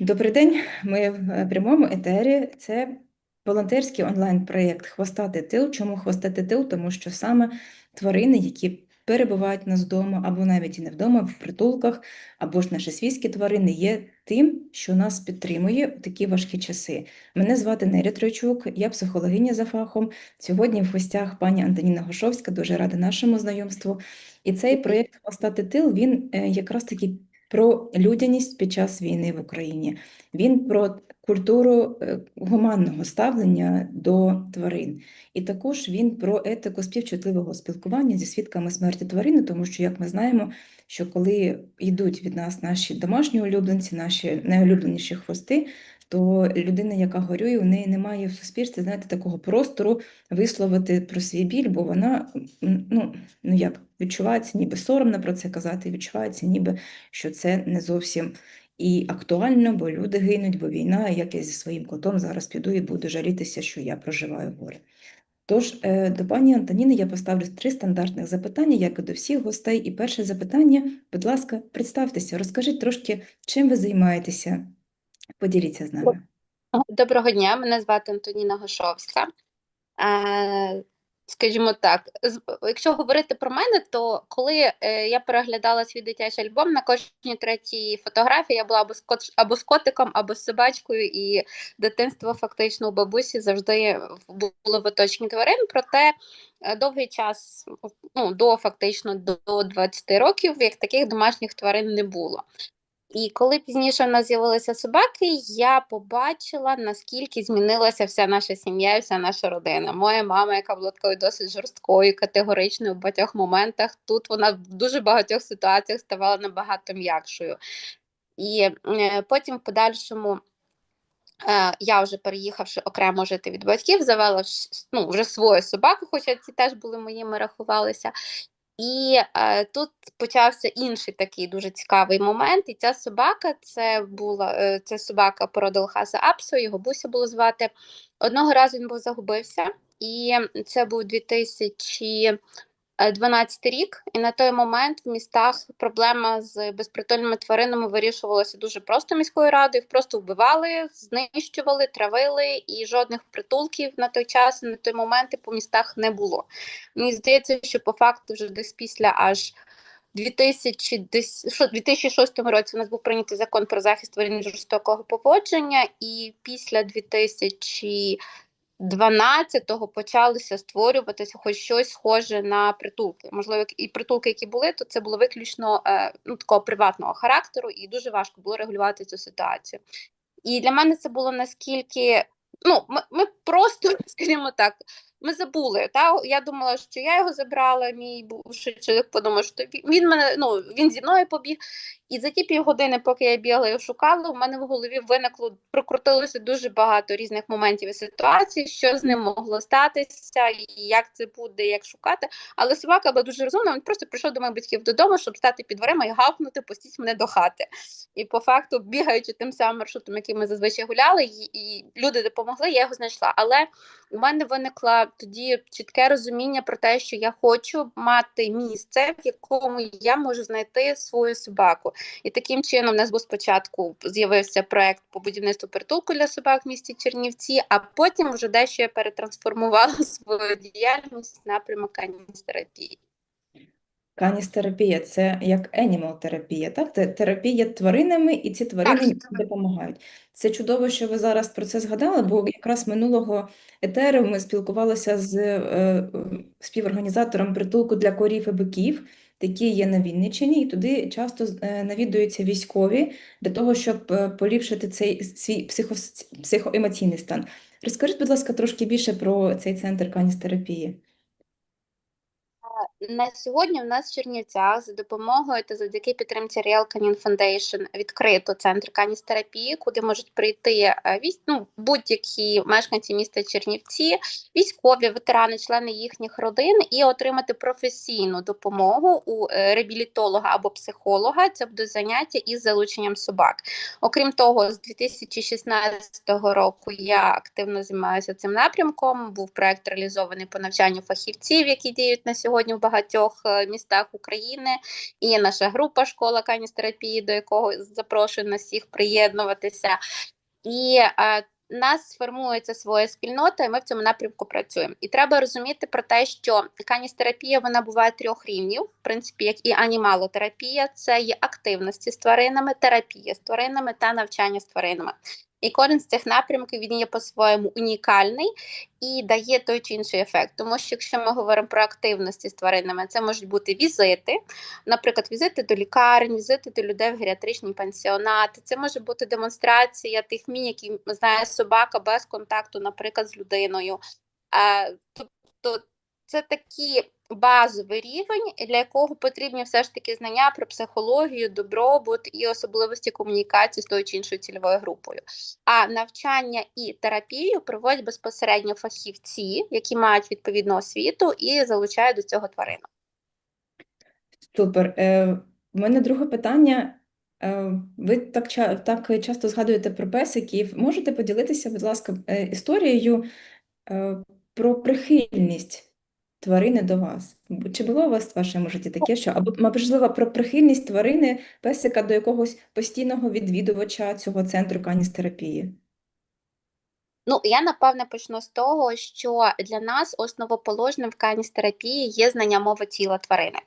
Добрий день. Ми в е, прямому етері. Це волонтерський онлайн-проєкт Хвостати тил. Чому хвостати тил? Тому що саме тварини, які перебувають у нас вдома, або навіть і не вдома, в притулках, або ж наші свійські тварини, є тим, що нас підтримує у такі важкі часи. Мене звати Неря Тройчук, я психологиня за фахом. Сьогодні в гостях пані Антоніна Гошовська, дуже рада нашому знайомству. І цей проєкт Хвостати тил він е, якраз таки про людяність під час війни в Україні. Він про культуру е, гуманного ставлення до тварин. І також він про етику співчутливого спілкування зі свідками смерті тварини, тому що, як ми знаємо, що коли йдуть від нас наші домашні улюбленці, наші найулюбленіші хвости, то людина, яка горює, у неї немає в суспільстві, знаєте, такого простору висловити про свій біль, бо вона ну, ну як відчувається, ніби соромно про це казати, відчувається, ніби що це не зовсім і актуально, бо люди гинуть, бо війна, як я зі своїм котом зараз піду і буду жалітися, що я проживаю горе. Тож е, до пані Антоніни я поставлю три стандартних запитання, як і до всіх гостей. І перше запитання, будь ласка, представтеся, розкажіть трошки, чим ви займаєтеся. Поділіться з нами. Доброго дня, мене звати Антоніна Гошовська. Скажімо так, якщо говорити про мене, то коли е, я переглядала свій дитячий альбом, на кожній третій фотографії я була або з, або з котиком, або з собачкою, і дитинство фактично у бабусі завжди було в оточенні тварин. Проте е, довгий час, ну до фактично до 20 років, як таких домашніх тварин не було. І коли пізніше в нас з'явилися собаки, я побачила, наскільки змінилася вся наша сім'я і вся наша родина. Моя мама, яка була такою досить жорсткою, категоричною в багатьох моментах, тут вона в дуже багатьох ситуаціях ставала набагато м'якшою. І е, потім, в подальшому, е, я вже переїхавши окремо жити від батьків, завела ну, вже свою собаку, хоча ці теж були моїми, рахувалися. І е, тут почався інший такий дуже цікавий момент. І ця собака це була е, це собака породи Лхаса Апсо, його Буся було звати. Одного разу він був загубився, і це був 2012 рік. І на той момент в містах проблема з безпритульними тваринами вирішувалася дуже просто міською радою. Їх просто вбивали, знищували, травили, і жодних притулків на той час, на той момент по містах не було. Мені здається, що по факту вже десь після аж 2010, що, 2006 році у нас був прийнятий закон про захист тварин жорстокого поводження, і після 2012-го почалося створюватися хоч щось схоже на притулки. Можливо, і притулки, які були, то це було виключно е, ну, такого приватного характеру, і дуже важко було регулювати цю ситуацію. І для мене це було наскільки. Ну, ми, ми просто, скажімо так, ми забули. Та? Я думала, що я його забрала, мій бувший чоловік подумав, що він- мене, ну, він зі мною побіг. І за ті півгодини, поки я бігала і шукала, у мене в голові виникло, прокрутилося дуже багато різних моментів і ситуацій, що з ним могло статися, і як це буде, як шукати. Але собака була дуже розумна, він просто прийшов до моїх батьків додому, щоб стати під дверима і гавкнути, пустіть мене до хати. І по факту, бігаючи тим самим маршрутом, яким ми зазвичай гуляли, і, і люди допомогли, я його знайшла. Але у мене виникло тоді чітке розуміння про те, що я хочу мати місце, в якому я можу знайти свою собаку. І таким чином, у нас був спочатку з'явився проект по будівництву притулку для собак в місті Чернівці, а потім вже дещо я перетрансформувала свою діяльність на напрямок каністерапії. Каністерапія це як animal терапія, так? Це терапія тваринами, і ці тварини допомагають. Це чудово, що ви зараз про це згадали, бо якраз минулого етеру ми спілкувалися з е, е, співорганізатором притулку для корів і биків, які є на Вінниччині, і туди часто е, навідуються військові для того, щоб е, поліпшити цей свій психо, психоемоційний стан. Розкажіть, будь ласка, трошки більше про цей центр каністерапії. На сьогодні в нас в Чернівцях за допомогою та завдяки підтримці Real Canin Foundation відкрито центр каністерапії, куди можуть прийти е, ну, будь-які мешканці міста Чернівці, військові, ветерани, члени їхніх родин і отримати професійну допомогу у е, реабілітолога або психолога. Це буде заняття із залученням собак. Окрім того, з 2016 року я активно займаюся цим напрямком. Був проект реалізований по навчанню фахівців, які діють на сьогодні в багатьох е, містах України. І наша група школа каністерапії, до якого запрошую нас всіх приєднуватися. І е, нас формується своя спільнота, і ми в цьому напрямку працюємо. І треба розуміти про те, що каністерапія вона буває трьох рівнів, в принципі, як і анімалотерапія, це є активності з тваринами, терапія з тваринами та навчання з тваринами. І кожен з цих напрямків він є по-своєму унікальний і дає той чи інший ефект. Тому що якщо ми говоримо про активності з тваринами, це можуть бути візити, наприклад, візити до лікарень, візити до людей в геріатричні пансіонати. Це може бути демонстрація тих вмінь, які знає собака без контакту, наприклад, з людиною. Е, тобто це такі базовий рівень, для якого потрібні все ж таки знання про психологію, добробут і особливості комунікації з тою чи іншою цільовою групою. А навчання і терапію проводять безпосередньо фахівці, які мають відповідну освіту і залучають до цього тварину. Супер. Е, в мене друге питання. Е, ви так, так часто згадуєте про песиків. Можете поділитися, будь ласка, е, історією е, про прихильність тварини до вас? Чи було у вас в вашому житті таке, що або можливо про прихильність тварини, песика до якогось постійного відвідувача цього центру каністерапії? Ну, я напевне почну з того, що для нас основоположним в каністерапії є знання мови тіла тварини.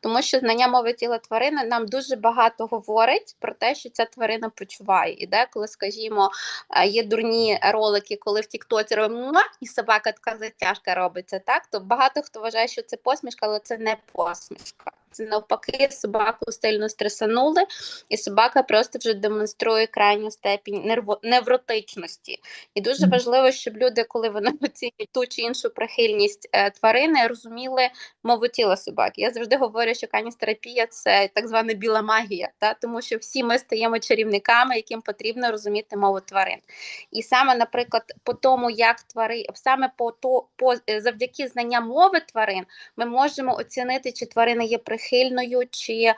Тому що знання мови тіла тварини нам дуже багато говорить про те, що ця тварина почуває. І деколи, скажімо, е, є дурні ролики, коли в Тіктоці робимо і собака така затяжка робиться. Так, то багато хто вважає, що це посмішка, але це не посмішка. Це навпаки, собаку сильно стресанули, і собака просто вже демонструє крайню степінь нерво- невротичності. І дуже важливо, щоб люди, коли вони оцінюють ту чи іншу прихильність е, тварини, розуміли мову тіла собаки. Я завжди говорю, що каністерапія це так звана біла магія, та? тому що всі ми стаємо чарівниками, яким потрібно розуміти мову тварин. І саме, наприклад, по тому, як твари, саме по то по е, завдяки знанням мови тварин, ми можемо оцінити, чи тварина є прихильною, чи е,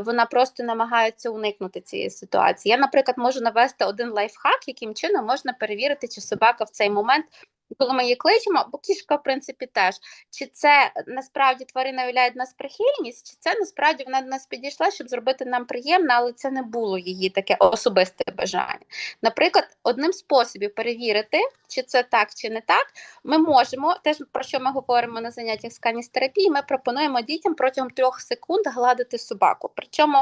вона просто намагається уникнути цієї ситуації. Я, наприклад, можу навести один лайфхак, яким чином можна перевірити, чи собака в цей момент. Коли ми її кличемо, бо кішка, в принципі, теж чи це насправді тварина являє нас прихильність, чи це насправді вона до нас підійшла, щоб зробити нам приємно, але це не було її таке особисте бажання. Наприклад, одним з способів перевірити, чи це так, чи не так, ми можемо, теж про що ми говоримо на заняттях з каністерапії, ми пропонуємо дітям протягом трьох секунд гладити собаку. Причому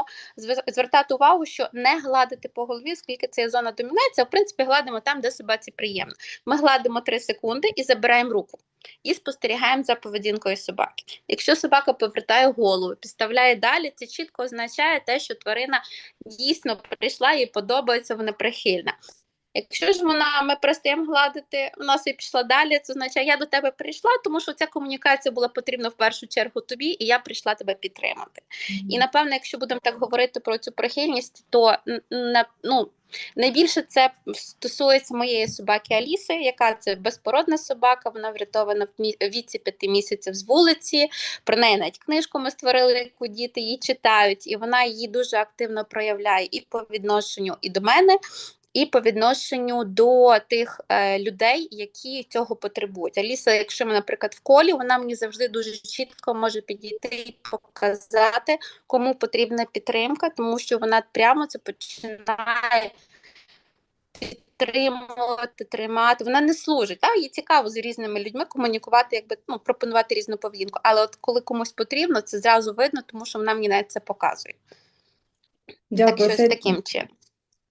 звертати увагу, що не гладити по голові, оскільки це є зона домінації, в принципі гладимо там, де собаці приємно. Ми гладимо 3 секунди і забираємо руку. І спостерігаємо за поведінкою собаки. Якщо собака повертає голову, підставляє далі, це чітко означає те, що тварина дійсно прийшла, їй подобається, вона прихильна. Якщо ж вона ми перестаємо гладити, вона собі пішла далі, це означає, я до тебе прийшла, тому що ця комунікація була потрібна в першу чергу тобі, і я прийшла тебе підтримати. І напевно, якщо будемо так говорити про цю прихильність, то на ну. Найбільше це стосується моєї собаки Аліси, яка це безпородна собака. Вона врятована в віці п'яти місяців з вулиці. Про неї навіть книжку ми створили, яку діти її читають, і вона її дуже активно проявляє і по відношенню і до мене, і по відношенню до тих е, людей, які цього потребують. Аліса, якщо ми, наприклад, в колі, вона мені завжди дуже чітко може підійти і показати, кому потрібна підтримка, тому що вона прямо це починає підтримувати, тримати. Вона не служить. Та? Їй цікаво з різними людьми комунікувати, якби ну, пропонувати різну поведінку. Але от коли комусь потрібно, це зразу видно, тому що вона мені навіть це показує. Дякую. Так, щось Це, таким чином.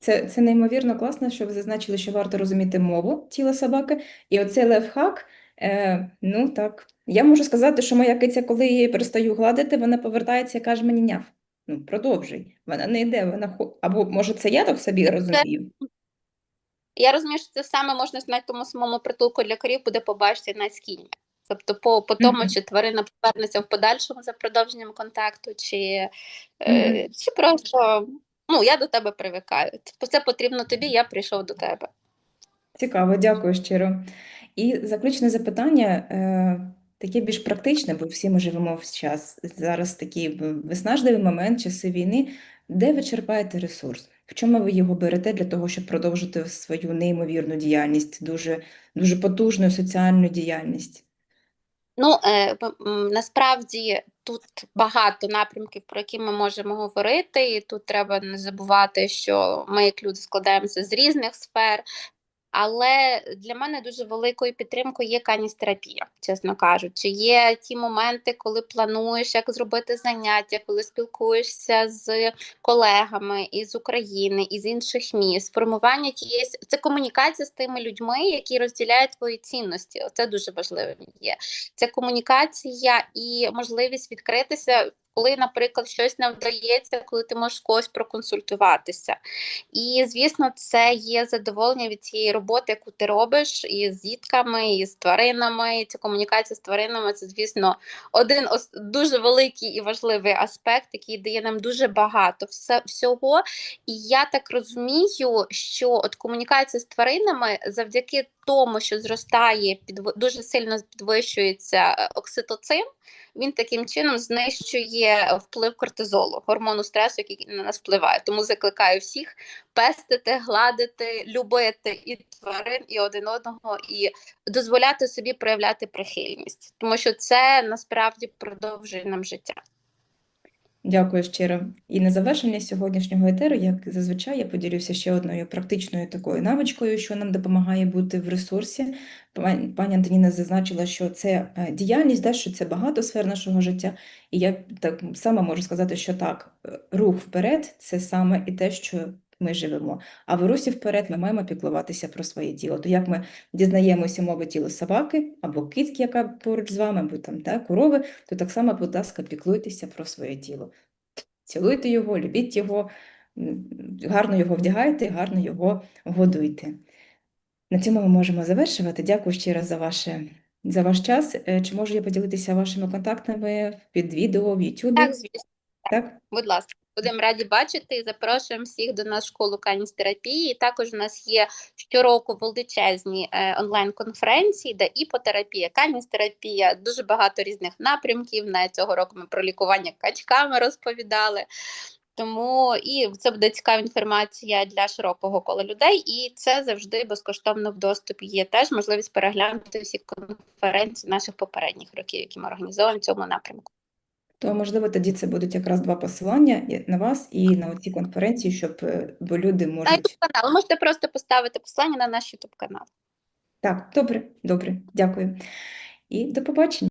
Це, це неймовірно класно, що ви зазначили, що варто розуміти мову тіла собаки. І оцей лайфхак, е, ну так, я можу сказати, що моя киця, коли я її перестаю гладити, вона повертається і каже мені няв. Ну, продовжуй. Вона не йде, вона. Або, може, це я так собі розумію? Я розумію, що це саме можна навіть тому самому притулку для корів буде побачити на скільки. Тобто, по, по тому, Мгм. чи тварина повернеться в подальшому за продовженням контакту, чи, Мгм. е, чи просто ну, я до тебе привикаю. Тобто це потрібно тобі, я прийшов до тебе. Цікаво, дякую щиро. І заключне запитання, е, таке більш практичне, бо всі ми живемо в час. Зараз такий виснажливий момент, часи війни. Де ви черпаєте ресурс? В чому ви його берете для того, щоб продовжити свою неймовірну діяльність, дуже, дуже потужну соціальну діяльність? Ну, е, насправді тут багато напрямків, про які ми можемо говорити, і тут треба не забувати, що ми, як люди, складаємося з різних сфер. Але для мене дуже великою підтримкою є каністерапія, чесно кажучи. Є ті моменти, коли плануєш, як зробити заняття, коли спілкуєшся з колегами із України, із інших міст. Формування тієї це комунікація з тими людьми, які розділяють твої цінності. Це дуже важливим є. Це комунікація і можливість відкритися, коли, наприклад, щось не вдається, коли ти можеш когось проконсультуватися. І, звісно, це є задоволення від цієї роботи, яку ти робиш і з дітками, і з тваринами. Ця комунікація з тваринами це, звісно, один дуже великий і важливий аспект, який дає нам дуже багато всього. І я так розумію, що от комунікація з тваринами завдяки тому, що зростає, дуже сильно підвищується е, окситоцин, він таким чином знищує вплив кортизолу, гормону стресу, який на нас впливає. Тому закликаю всіх пестити, гладити, любити і тварин, і один одного, і дозволяти собі проявляти прихильність, тому що це насправді продовжує нам життя. Дякую щиро. І на завершення сьогоднішнього етеру, як зазвичай, я поділюся ще одною практичною такою навичкою, що нам допомагає бути в ресурсі. Пані Антоніна зазначила, що це е, діяльність, да, що це багато сфер нашого життя. І я так само можу сказати, що так, е, рух вперед це саме і те, що ми живемо. А в русі вперед ми маємо піклуватися про своє тіло. То як ми дізнаємося мови тіла собаки або кицьки, яка поруч з вами, або там да, корови, то так само, будь ласка, піклуйтеся про своє тіло. Цілуйте його, любіть його, гарно його вдягайте, гарно його годуйте. На цьому ми можемо завершувати. Дякую ще раз за ваше, за ваш час. Е, Чи можу я поділитися вашими контактами під відео в Ютубі? Так, звісно, Так? будь ласка, будемо раді бачити і запрошуємо всіх до нас в школу каністерапії. Також у нас є щороку величезні е, онлайн-конференції, де іпотерапія, каністерапія, дуже багато різних напрямків. На цього року ми про лікування качками розповідали. Тому і це буде цікава інформація для широкого кола людей, і це завжди безкоштовно в доступі. Є теж можливість переглянути всі конференції наших попередніх років, які ми організовуємо в цьому напрямку. То, можливо, тоді це будуть якраз два посилання на вас і на ці конференції, щоб е, бо люди можуть. YouTube канал можете просто поставити посилання на наш YouTube канал. Так, добре, добре, дякую. І до побачення.